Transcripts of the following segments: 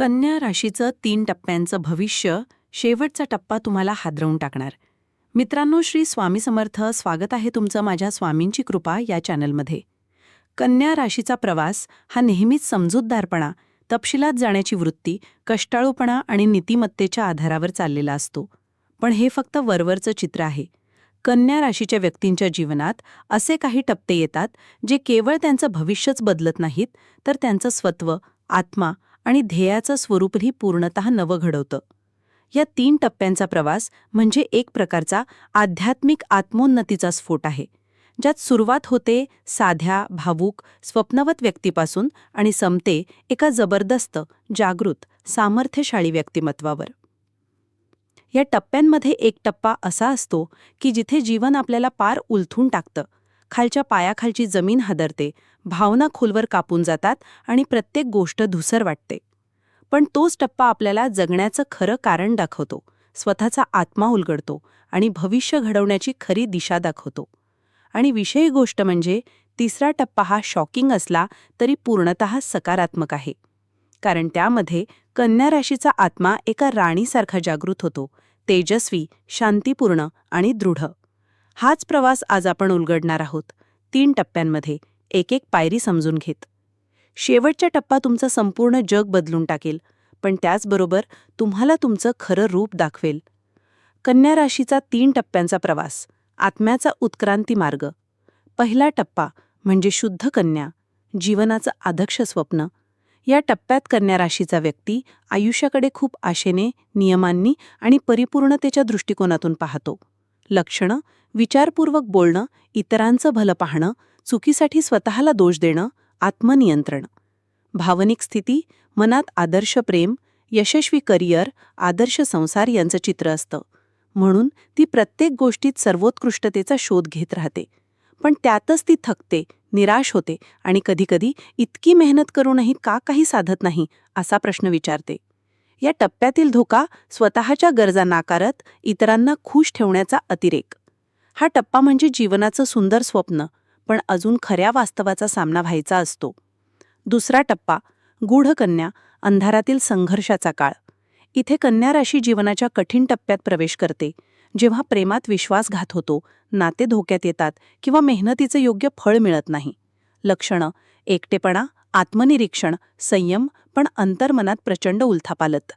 कन्या राशीचं तीन टप्प्यांचं भविष्य शेवटचा टप्पा तुम्हाला हादरवून टाकणार. मित्रांनो श्री स्वामी समर्थ स्वागत आहे तुमचं माझ्या स्वामींची कृपा या चॅनलमध्ये. कन्या राशीचा प्रवास हा नेहमीच समजूतदारपणा तपशिलात जाण्याची वृत्ती कष्टाळूपणा आणि नीतिमत्तेच्या आधारावर चाललेला असतो. पण हे फक्त वरवरचं चित्र आहे. कन्या राशीच्या व्यक्तींच्या जीवनात असे काही टप्पे येतात जे केवळ त्यांचं भविष्यच बदलत नाहीत तर त्यांचं स्वत्व आत्मा आणि ध्येयाचं स्वरूपही पूर्णतः नवं घडवतं. या तीन टप्प्यांचा प्रवास म्हणजे एक प्रकारचा आध्यात्मिक आत्मोन्नतीचा स्फोट आहे ज्यात सुरुवात होते साध्या भावूक स्वप्नवत व्यक्तीपासून आणि संपते एका जबरदस्त जागृत सामर्थ्यशाळी व्यक्तिमत्वावर. या टप्प्यांमध्ये एक टप्पा असा असतो की जिथे जीवन आपल्याला पार उलथून टाकतं खालच्या पायाखालची जमीन हादरते भावना खोलवर कापून जातात आणि प्रत्येक गोष्ट धुसर वाटते. पण तोच टप्पा आपल्याला जगण्याचं खरं कारण दाखवतो स्वतःचा आत्मा उलगडतो आणि भविष्य घडवण्याची खरी दिशा दाखवतो. आणि विषयी गोष्ट म्हणजे तिसरा टप्पा हा शॉकिंग असला तरी पूर्णतः सकारात्मक आहे. कारण त्यामध्ये कन्या राशीचा आत्मा एका राणीसारखा जागृत होतो तेजस्वी शांतीपूर्ण आणि दृढ. हाच प्रवास आज आपण उलगडणार आहोत तीन टप्प्यांमध्ये. एक एक पायरी समजून घेत. शेवटच्या टप्पा तुमचं संपूर्ण जग बदलून टाकेल पण त्याचबरोबर तुम्हाला तुमचं खरं रूप दाखवेल. कन्या राशीचा तीन टप्प्यांचा प्रवास आत्म्याचा उत्क्रांती मार्ग. पहिला टप्पा म्हणजे शुद्ध कन्या जीवनाचं आदक्ष स्वप्न. या टप्प्यात कन्या राशीचा व्यक्ती आयुष्याकडे खूप आशेने नियमांनी आणि परिपूर्णतेच्या दृष्टिकोनातून पाहतो. लक्षणं विचारपूर्वक बोलणं इतरांचं भलं पाहणं चुकीसाठी स्वतःला दोष देणं आत्मनियंत्रण. भावनिक स्थिती मनात आदर्श प्रेम यशस्वी करिअर आदर्श संसार यांचं चित्र असतं. म्हणून ती प्रत्येक गोष्टीत सर्वोत्कृष्टतेचा शोध घेत राहते. पण त्यातच ती थकते निराश होते आणि कधीकधी इतकी मेहनत करूनही का काही साधत नाही असा प्रश्न विचारते. या टप्प्यातील धोका स्वतःच्या गरजा नाकारत इतरांना खुश ठेवण्याचा अतिरेक. हा टप्पा म्हणजे जीवनाचं सुंदर स्वप्न पण अजून खऱ्या वास्तवाचा सामना व्हायचा असतो. दुसरा टप्पा गूढकन्या अंधारातील संघर्षाचा काळ. इथे कन्या राशी जीवनाच्या कठीण टप्प्यात प्रवेश करते. जेव्हा प्रेमात विश्वासघात होतो नाते धोक्यात येतात किंवा मेहनतीचं योग्य फळ मिळत नाही. लक्षणं एकटेपणा आत्मनिरीक्षण संयम पण अंतर्मनात प्रचंड उलथापालत.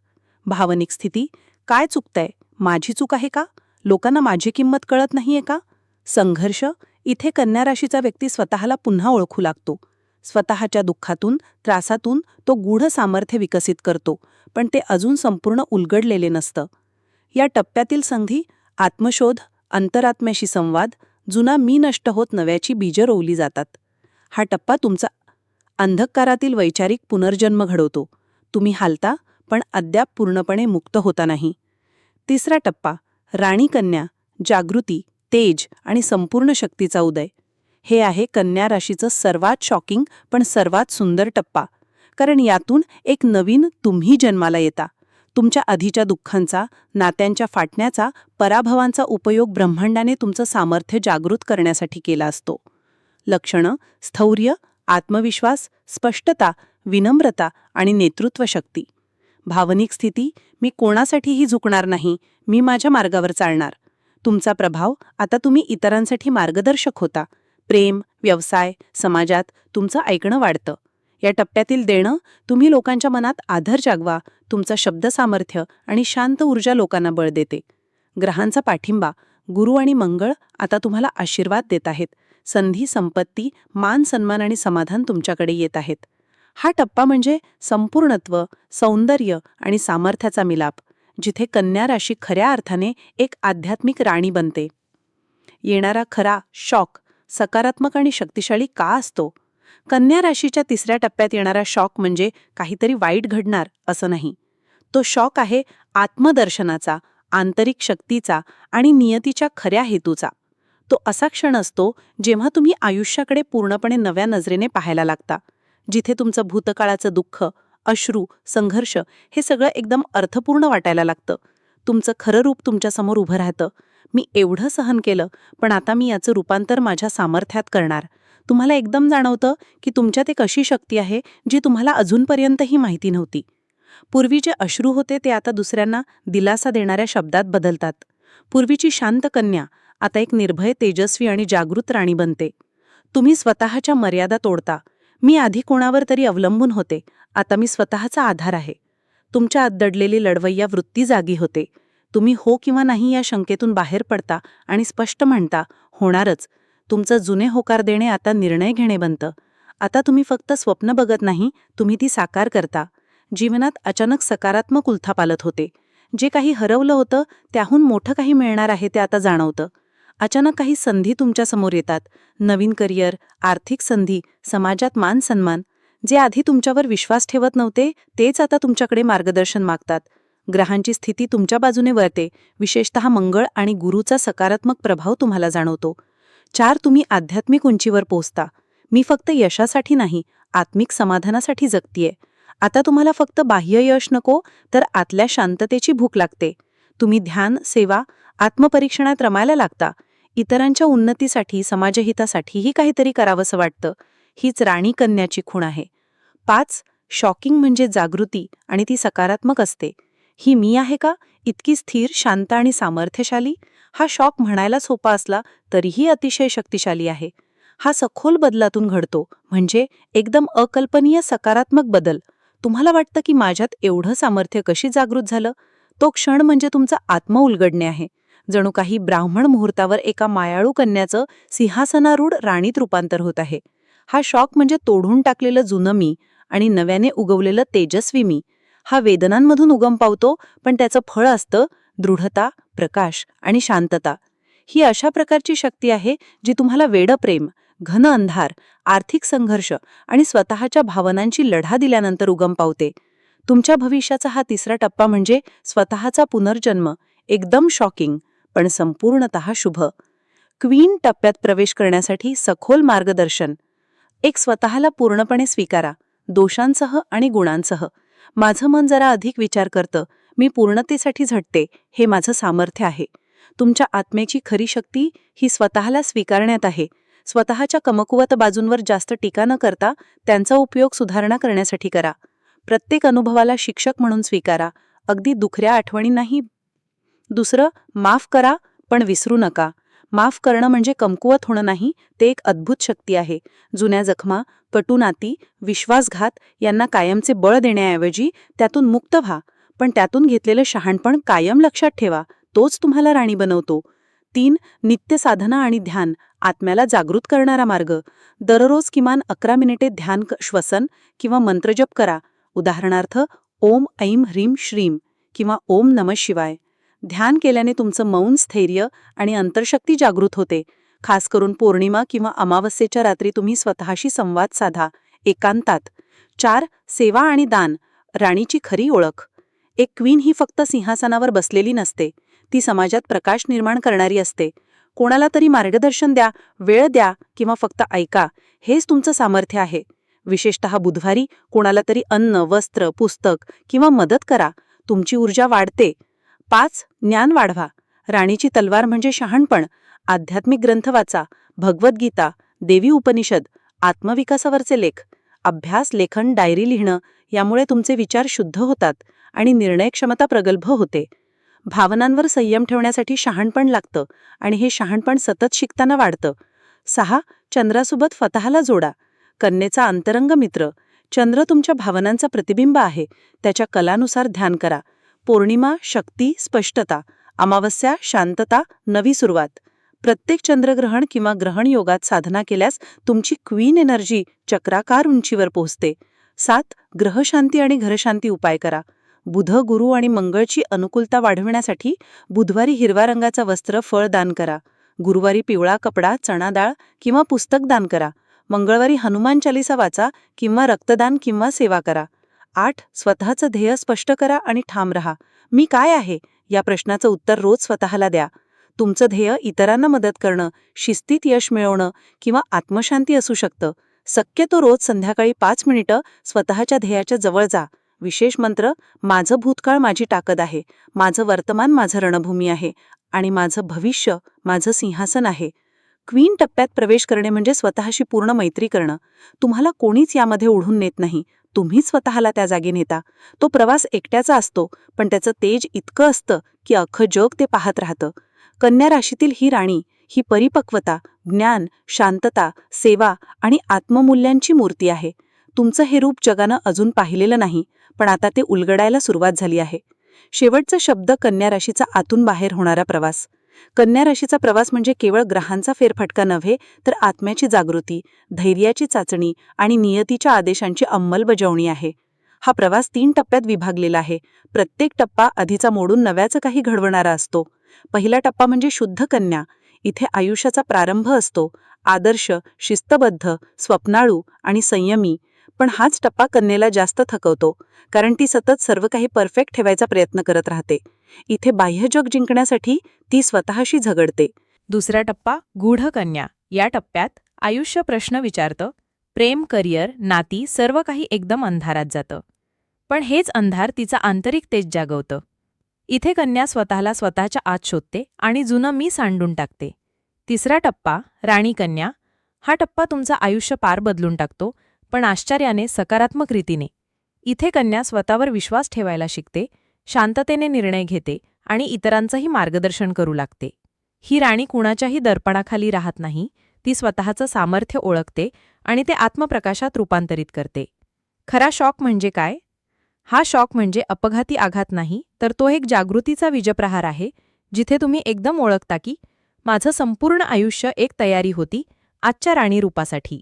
भावनिक स्थिती काय चुकतंय? माझी चूक आहे का? लोकांना माझी किंमत कळत नाहीये का? संघर्ष? इथे कन्या राशीचा व्यक्ती स्वतःला पुन्हा ओळखू लागतो. स्वतःच्या दुःखातून त्रासातून तो गूढ सामर्थ्य विकसित करतो पण ते अजून संपूर्ण उलगडलेले नसतं. या टप्प्यातील संधी आत्मशोध अंतरात्म्याशी संवाद जुना मी नष्ट होत नव्याची बीजं रोवली जातात. हा टप्पा तुमचा अंधकारातील वैचारिक पुनर्जन्म घडवतो. तुम्ही हालता पण अद्याप पूर्णपणे मुक्त होता नाही. तिसरा टप्पा राणी कन्या जागृती तेज आणि संपूर्ण शक्तीचा उदय. हे आहे कन्या राशीचं सर्वात शॉकिंग पण सर्वात सुंदर टप्पा. कारण यातून एक नवीन तुम्ही जन्माला येता. तुमच्या आधीच्या दुःखांचा नात्यांच्या फाटण्याचा पराभवांचा उपयोग ब्रह्मांडाने तुमचं सामर्थ्य जागृत करण्यासाठी केला असतो. लक्षणं स्थौर्य आत्मविश्वास स्पष्टता विनम्रता आणि नेतृत्व शक्ती भावनिक स्थिती मी कोणासाठीही झुकणार नाही मी माझ्या मार्गावर चालणार. तुमचा प्रभाव आता तुम्ही इतरांसाठी मार्गदर्शक होता. प्रेम व्यवसाय समाजात तुमचं ऐकणं वाढतं. या टप्प्यातील देणं तुम्ही लोकांच्या मनात आधार जागवा तुमचं शब्दसामर्थ्य आणि शांत ऊर्जा लोकांना बळ देते. ग्रहांचा पाठिंबा गुरु आणि मंगळ आता तुम्हाला आशीर्वाद देत आहेत. संधी संपत्ती मान सन्मान आणि समाधान तुमच्याकडे येत आहेत. हा टप्पा म्हणजे संपूर्णत्व सौंदर्य आणि सामर्थ्याचा मिलाप जिथे कन्या राशी खऱ्या अर्थाने एक आध्यात्मिक राणी बनते. येणारा खरा शॉक सकारात्मक आणि शक्तिशाली का असतो? कन्या राशीच्या तिसऱ्या टप्प्यात येणारा शॉक म्हणजे काहीतरी वाईट घडणार असं नाही. तो शॉक आहे आत्मदर्शनाचा आंतरिक शक्तीचा आणि नियतीच्या खऱ्या हेतूचा. तो असा क्षण असतो जेव्हा तुम्ही आयुष्याकडे पूर्णपणे नव्या नजरेने पाहायला लागता जिथे तुमचं भूतकाळाचं दुःख अश्रू संघर्ष हे सगळं एकदम अर्थपूर्ण वाटायला लागतं. तुमचं खरं रूप तुमच्यासमोर उभं राहतं. मी एवढं सहन केलं पण आता मी याचं रूपांतर माझ्या सामर्थ्यात करणार. तुम्हाला एकदम जाणवतं की तुमच्यात एक अशी शक्ती आहे जी तुम्हाला अजूनपर्यंतही माहिती नव्हती. पूर्वी जे अश्रू होते ते आता दुसऱ्यांना दिलासा देणाऱ्या शब्दात बदलतात. पूर्वीची शांत कन्या आता एक निर्भय तेजस्वी आणि जागृत राणी बनते. तुम्ही स्वतःच्या मर्यादा तोडता. मी आधी कोणावर तरी अवलंबून होते. आता मी स्वतःचा आधार आहे. तुमच्या आत दडलेली लढवय्या वृत्ती जागी होते. तुम्ही हो किंवा नाही या शंकेतून बाहेर पडता आणि स्पष्ट म्हणता होणारच. तुमचं जुने होकार देणे आता निर्णय घेणे बनतं. आता तुम्ही फक्त स्वप्न बघत नाही तुम्ही ती साकार करता. जीवनात अचानक सकारात्मक उलथापालत होते. जे काही हरवलं होतं त्याहून मोठं काही मिळणार आहे ते आता जाणवतं. अचानक काही संधी तुमच्यासमोर येतात. नवीन करिअर आर्थिक संधी समाजात मान सन्मान. जे आधी तुमच्यावर विश्वास ठेवत नव्हते तेच आता तुमच्याकडे मार्गदर्शन मागतात. ग्रहांची स्थिती तुमच्या बाजूने वळते. विशेषतः मंगळ आणि गुरुचा सकारात्मक प्रभाव तुम्हाला जाणवतो. चार तुम्ही आध्यात्मिक उंचीवर पोचता मी फक्त यशासाठी नाही आत्मिक समाधानासाठी जगतीये. आता तुम्हाला फक्त बाह्य यश नको तर आतल्या शांततेची भूक लागते. तुम्ही ध्यान सेवा आत्मपरीक्षणात रमायला लागता. इतरांच्या उन्नतीसाठी समाजहितासाठीही काहीतरी करावंसं वाटतं. हीच राणी कन्याची खूण आहे. पाच शॉकिंग म्हणजे जागृती आणि ती सकारात्मक असते. ही मी आहे का? इतकी स्थिर शांत आणि सामर्थ्यशाली? हा शॉक म्हणायला सोपा असला तरीही अतिशय शक्तिशाली आहे. हा सखोल बदलातून घडतो. म्हणजे एकदम अकल्पनीय सकारात्मक बदल. तुम्हाला वाटतं की माझ्यात एवढं सामर्थ्य कशी जागृत झालं? तो क्षण म्हणजे तुमचा आत्म उलगडणे आहे. जणू काही ब्राह्मण मुहूर्तावर एका मायाळू कन्याचं सिंहासनारूढ राणीत रूपांतर होत आहे. हा शॉक म्हणजे तोडून टाकलेलं जुनं मी आणि नव्याने उगवलेलं तेजस्वी मी. हा वेदनांमधून उगम पावतो पण त्याचं फळ असतं दृढता प्रकाश आणि शांतता. ही अशा प्रकारची शक्ती आहे जी तुम्हाला वेडप्रेम घन अंधार आर्थिक संघर्ष आणि स्वतःच्या भावनांची लढा दिल्यानंतर उगम पावते. तुमच्या भविष्याचा हा तिसरा टप्पा म्हणजे स्वतःचा पुनर्जन्म. एकदम शॉकिंग पण संपूर्णत शुभ. क्वीन टप्प्यात प्रवेश करण्यासाठी सखोल मार्गदर्शन. एक स्वतःला पूर्णपणे स्वीकारा दोषांसह आणि गुणांसह. माझं मन जरा अधिक विचार करतं मी पूर्णतेसाठी झटते हे माझं सामर्थ्य आहे. तुमच्या आत्म्याची खरी शक्ती ही स्वतःला स्वीकारण्यात आहे. स्वतःच्या कमकुवत बाजूंवर जास्त टीका न करता त्यांचा उपयोग सुधारणा करण्यासाठी करा. प्रत्येक अनुभवाला शिक्षक म्हणून स्वीकारा. अगदी दुखऱ्या आठवणींनाही दुसरं माफ करा पण विसरू नका. माफ करणं म्हणजे कमकुवत होणं नाही ते एक अद्भुत शक्ती आहे. जुन्या जखमा कटू नाती विश्वासघात यांना कायमचे बळ देण्याऐवजी त्यातून मुक्त व्हा. पण त्यातून घेतलेलं शहाणपण कायम लक्षात ठेवा. तोच तुम्हाला राणी बनवतो. तीन नित्य साधना आणि ध्यान आत्म्याला जागृत करणारा मार्ग. दररोज किमान अकरा मिनिटे ध्यान श्वसन किंवा मंत्रजप करा. उदाहरणार्थ ओम ऐम ह्रीम श्रीम किंवा ओम नम शिवाय. ध्यान केल्याने तुमचं मौन स्थैर्य आणि अंतर्शक्ती जागृत होते. खास करून पौर्णिमा किंवा अमावस्येच्या रात्री तुम्ही स्वतःशी संवाद साधा. एकांतात. चार सेवा आणि दान. राणीची खरी ओळख. एक क्वीन ही फक्त सिंहासनावर बसलेली नसते. ती समाजात प्रकाश निर्माण करणारी असते. कोणाला तरी मार्गदर्शन द्या वेळ द्या किंवा फक्त ऐका हेच तुमचं सामर्थ्य आहे. विशेषतः बुधवारी कोणाला तरी अन्न वस्त्र पुस्तक किंवा मदत करा. तुमची ऊर्जा वाढते. पाच ज्ञान वाढवा. राणीची तलवार म्हणजे शहाणपण. आध्यात्मिक ग्रंथ वाचा. भगवद्गीता देवी उपनिषद आत्मविकासावरचे लेख. अभ्यास लेखन डायरी लिहिणं यामुळे तुमचे विचार शुद्ध होतात आणि निर्णय क्षमता प्रगल्भ होते. भावनांवर संयम ठेवण्यासाठी शहाणपण लागतं आणि हे शहाणपण सतत शिकताना वाढतं. सहा चंद्रासोबत फतहाला जोडा. कन्येचा अंतरंग मित्र. चंद्र तुमच्या भावनांचा प्रतिबिंब आहे. त्याच्या कलानुसार ध्यान करा. पौर्णिमा शक्ती स्पष्टता अमावस्या शांतता नवी सुरुवात. प्रत्येक चंद्रग्रहण किंवा ग्रहण योगात साधना केल्यास तुमची क्वीन एनर्जी चक्राकार उंचीवर पोहोचते. सात ग्रहशांती आणि घरशांती उपाय करा. बुध गुरु आणि मंगळची अनुकूलता वाढविण्यासाठी बुधवारी हिरव्या रंगाचा वस्त्र फळ दान करा. गुरुवारी पिवळा कपडा चणा डाळ किंवा पुस्तक दान करा. मंगळवारी हनुमान चालिसा वाचा किंवा रक्तदान किंवा सेवा करा. आठ स्वतःचं ध्येय स्पष्ट करा आणि ठाम रहा. मी काय आहे? या प्रश्नाचं उत्तर रोज स्वतःला द्या. तुमचं ध्येय इतरांना मदत करणं शिस्तीत यश मिळवणं किंवा आत्मशांती असू शकतं. शक्यतो रोज संध्याकाळी पाच मिनिटं स्वतःच्या ध्येयाच्या जवळ जा. विशेष मंत्र माझं भूतकाळ माझी ताकद आहे. माझं वर्तमान माझं रणभूमी आहे. आणि माझं भविष्य माझं सिंहासन आहे. क्वीन टप्प्यात प्रवेश करणे म्हणजे स्वतःशी पूर्ण मैत्री करणं. तुम्हाला कोणीच यामध्ये ओढून नेत नाही. तुम्ही स्वतःला त्या जागी नेता. तो प्रवास एकट्याचा असतो पण त्याचं तेज इतकं असतं की अख्खं जग ते पाहत राहतं. कन्या राशीतील ही राणी ही परिपक्वता ज्ञान शांतता सेवा आणि आत्ममूल्यांची मूर्ती आहे. तुमचं हे रूप जगानं अजून पाहिलेलं नाही पण आता ते उलगडायला सुरुवात झाली आहे. शेवटचा शब्द कन्या राशीचा आतून बाहेर होणारा प्रवास. कन्या राशीचा प्रवास म्हणजे केवळ ग्रहांचा फेरफटका नव्हे तर आत्म्याची जागृती धैर्याची चाचणी आणि नियतीच्या आदेशांची अंमलबजावणी आहे. हा प्रवास तीन टप्प्यात विभागलेला आहे. प्रत्येक टप्पा आधीचा मोडून नव्याचं काही घडवणारा असतो. पहिला टप्पा म्हणजे शुद्ध कन्या. इथे आयुष्याचा प्रारंभ असतो. आदर्श शिस्तबद्ध स्वप्नाळू आणि संयमी पण हाच टप्पा कन्येला जास्त थकवतो कारण ती सतत सर्व काही परफेक्ट ठेवायचा प्रयत्न करत राहते. इथे बाह्य जग जिंकण्यासाठी ती स्वतःशी झगडते. दुसरा टप्पा गूढ कन्या. या टप्प्यात आयुष्य प्रश्न विचारतं. प्रेम करिअर नाती सर्व काही एकदम अंधारात जातं. पण हेच अंधार तिचा आंतरिक तेज जागवतं. इथे कन्या स्वतःला स्वतःच्या आत शोधते आणि जुनं मी सांडून टाकते. तिसरा टप्पा राणी कन्या. हा टप्पा तुमचं आयुष्य पार बदलून टाकतो. पण आश्चर्याने सकारात्मक रीतीने. इथे कन्या स्वतःवर विश्वास ठेवायला शिकते शांततेने निर्णय घेते आणि इतरांचंही मार्गदर्शन करू लागते. ही राणी कुणाच्याही दर्पणाखाली राहत नाही ती स्वतःचं सामर्थ्य ओळखते आणि ते आत्मप्रकाशात रूपांतरित करते. खरा शॉक म्हणजे काय? हा शॉक म्हणजे अपघाती आघात नाही तर तो एक जागृतीचा विजप्रहार आहे जिथे तुम्ही एकदम ओळखता की माझं संपूर्ण आयुष्य एक तयारी होती आजच्या राणी रूपासाठी.